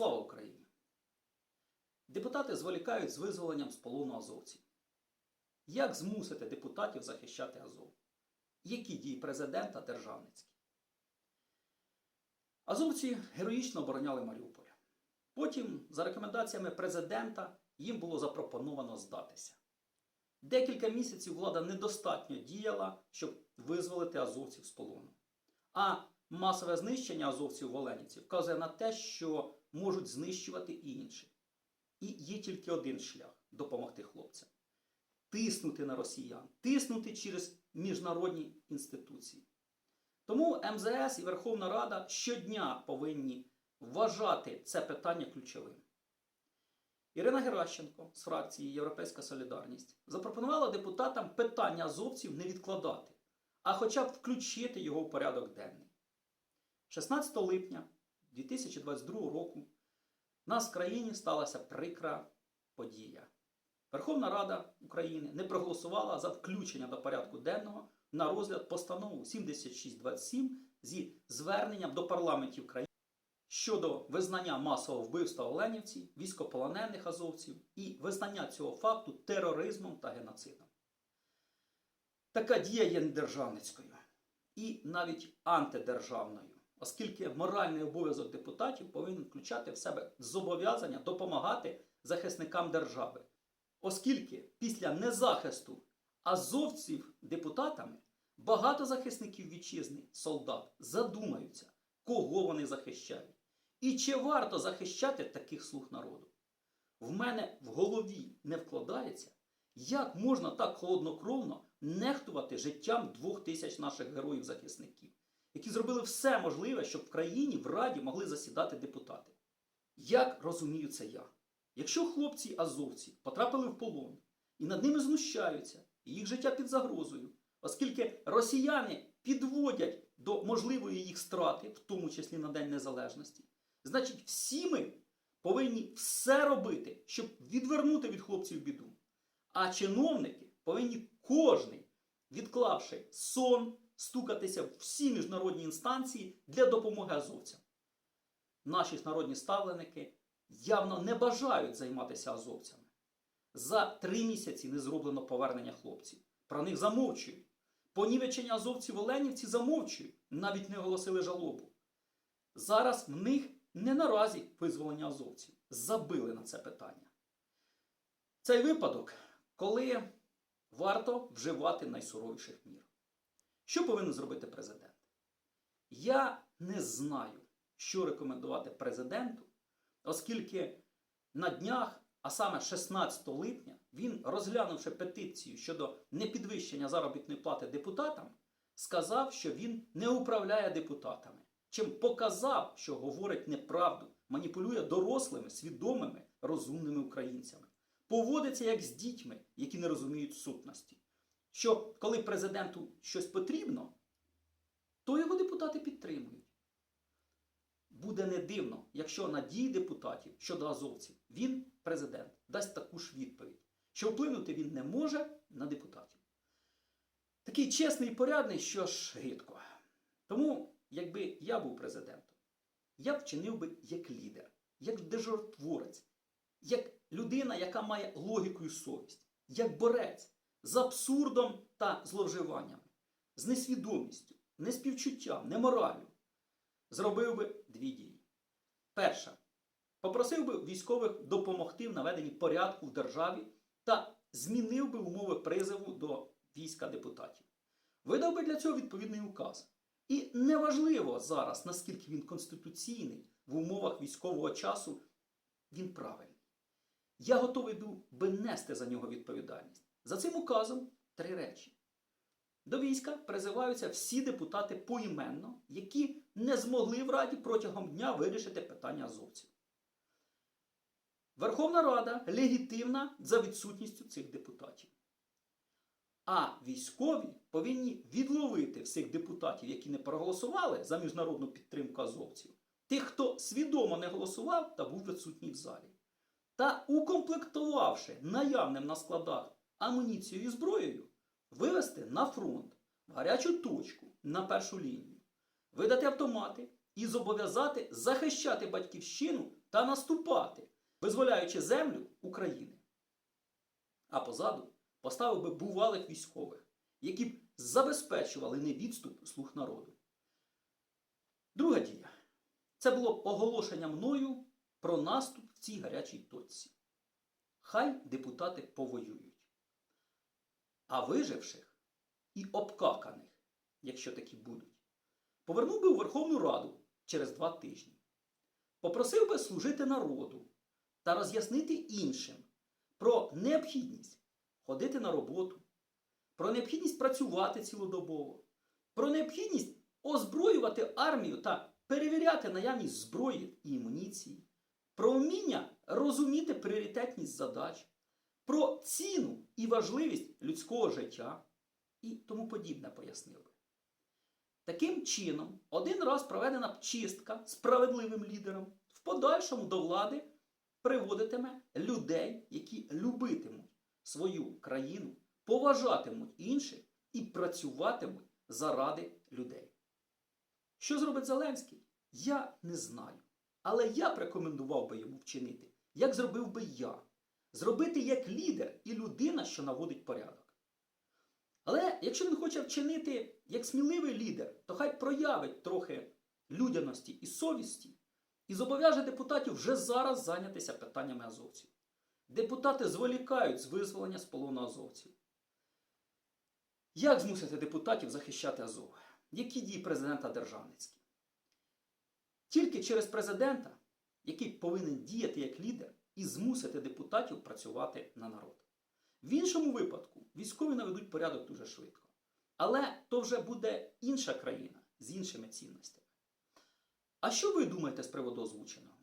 Слава Україні! Депутати зволікають з визволенням з полону азовців. Як змусити депутатів захищати Азов? Які дії президента державницькі? Азовці героїчно обороняли Маріуполь. Потім, за рекомендаціями президента, їм було запропоновано здатися. Декілька місяців влада недостатньо діяла, щоб визволити азовців з полону. А масове знищення азовців в Оленівці вказує на те, що можуть знищувати і інші. І є тільки один шлях допомогти хлопцям: тиснути на росіян, тиснути через міжнародні інституції. Тому МЗС і Верховна Рада щодня повинні вважати це питання ключовим. Ірина Геращенко з фракції Європейська Солідарність запропонувала депутатам питання азовців не відкладати, а хоча б включити його в порядок денний. 16 липня 2022 року в нас в країні сталася прикра подія. Верховна Рада України не проголосувала за включення до порядку денного на розгляд постанову 7627 зі зверненням до парламентів країн щодо визнання масового вбивства Оленівців, військополонених азовців і визнання цього факту тероризмом та геноцидом. Така дія є недержавницькою і навіть антидержавною, оскільки моральний обов'язок депутатів повинен включати в себе зобов'язання допомагати захисникам держави, оскільки після незахисту азовців депутатами багато захисників вітчизни, солдат задумаються, кого вони захищають. І чи варто захищати таких слуг народу? В мене в голові не вкладається, як можна так холоднокровно нехтувати життям двох тисяч наших героїв-захисників, які зробили все можливе, щоб в країні в Раді могли засідати депутати. Як розумію це я? Якщо хлопці азовці потрапили в полон і над ними знущаються, і їх життя під загрозою, оскільки росіяни підводять до можливої їх страти, в тому числі на День Незалежності, значить, всі ми повинні все робити, щоб відвернути від хлопців біду. А чиновники повинні кожний, відклавши сон, стукатися в всі міжнародні інстанції для допомоги азовцям. Наші ж народні ставленики явно не бажають займатися азовцями. За три місяці не зроблено повернення хлопців. Про них замовчують. Понівечення азовців Оленівці замовчують, навіть не оголосили жалобу. Зараз в них не наразі визволення азовців. Забили на це питання. Цей випадок, коли варто вживати найсуровіших мір. Що повинен зробити президент? Я не знаю, що рекомендувати президенту, оскільки на днях, а саме 16 липня, він, розглянувши петицію щодо непідвищення заробітної плати депутатам, сказав, що він не управляє депутатами, чим показав, що говорить неправду, маніпулює дорослими, свідомими, розумними українцями, поводиться як з дітьми, які не розуміють сутності. Що коли президенту щось потрібно, то його депутати підтримують. Буде не дивно, якщо на дії депутатів щодо азовців він, президент, дасть таку ж відповідь, що вплинути він не може на депутатів. Такий чесний і порядний, що ж гидко. Тому, якби я був президентом, я б вчинив би як лідер, як державотворець, як людина, яка має логіку і совість, як борець з абсурдом та зловживаннями, з несвідомістю, неспівчуттям, немораллю зробив би дві дії. Перша. Попросив би військових допомогти в наведенні порядку в державі та змінив би умови призову до війська депутатів. Видав би для цього відповідний указ. І неважливо зараз, наскільки він конституційний в умовах військового часу, він правильний. Я готовий був би нести за нього відповідальність. За цим указом три речі. До війська призиваються всі депутати поіменно, які не змогли в Раді протягом дня вирішити питання азовців. Верховна Рада легітимна за відсутністю цих депутатів. А військові повинні відловити всіх депутатів, які не проголосували за міжнародну підтримку азовців, тих, хто свідомо не голосував та був відсутній в залі. Та укомплектувавши наявним на складах амуніцією і зброєю, вивести на фронт, в гарячу точку, на першу лінію, видати автомати і зобов'язати захищати батьківщину та наступати, визволяючи землю України. А позаду поставив би бувалих військових, які б забезпечували невідступ слуг народу. Друга дія це було оголошення мною про наступ в цій гарячій точці. Хай депутати повоюють. А виживших і обкаканих, якщо такі будуть, повернув би у Верховну Раду через два тижні. Попросив би служити народу та роз'яснити іншим про необхідність ходити на роботу, про необхідність працювати цілодобово, про необхідність озброювати армію та перевіряти наявність зброї і амуніції, про вміння розуміти пріоритетність задач, про ціну і важливість людського життя і тому подібне пояснив би. Таким чином, один раз проведена чистка справедливим лідером в подальшому до влади приводитиме людей, які любитимуть свою країну, поважатимуть інших і працюватимуть заради людей. Що зробить Зеленський? Я не знаю. Але я б рекомендував би йому вчинити, як зробив би я. Зробити як лідер і людина, що наводить порядок. Але якщо він хоче вчинити як сміливий лідер, то хай проявить трохи людяності і совісті і зобов'яже депутатів вже зараз зайнятися питаннями азовців. Депутати зволікають з визволення з полону азовців. Як змусити депутатів захищати Азов? Які дії президента державницькі? Тільки через президента, який повинен діяти як лідер і змусити депутатів працювати на народ. В іншому випадку військові наведуть порядок дуже швидко. Але то вже буде інша країна з іншими цінностями. А що ви думаєте з приводу озвученого?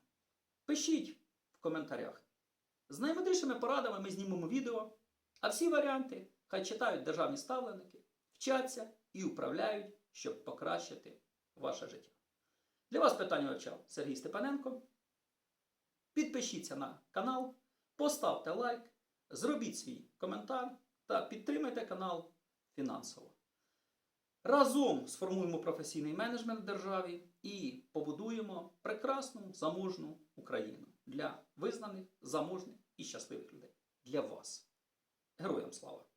Пишіть в коментарях. З наймудрішими порадами ми знімемо відео, а всі варіанти хай читають державні ставленики, вчаться і управляють, щоб покращити ваше життя. Для вас питання вивчав Сергій Степаненко. Підпишіться на канал, поставте лайк, зробіть свій коментар та підтримайте канал фінансово. Разом сформуємо професійний менеджмент в державі і побудуємо прекрасну заможну Україну для визнаних, заможних і щасливих людей. Для вас. Героям слава!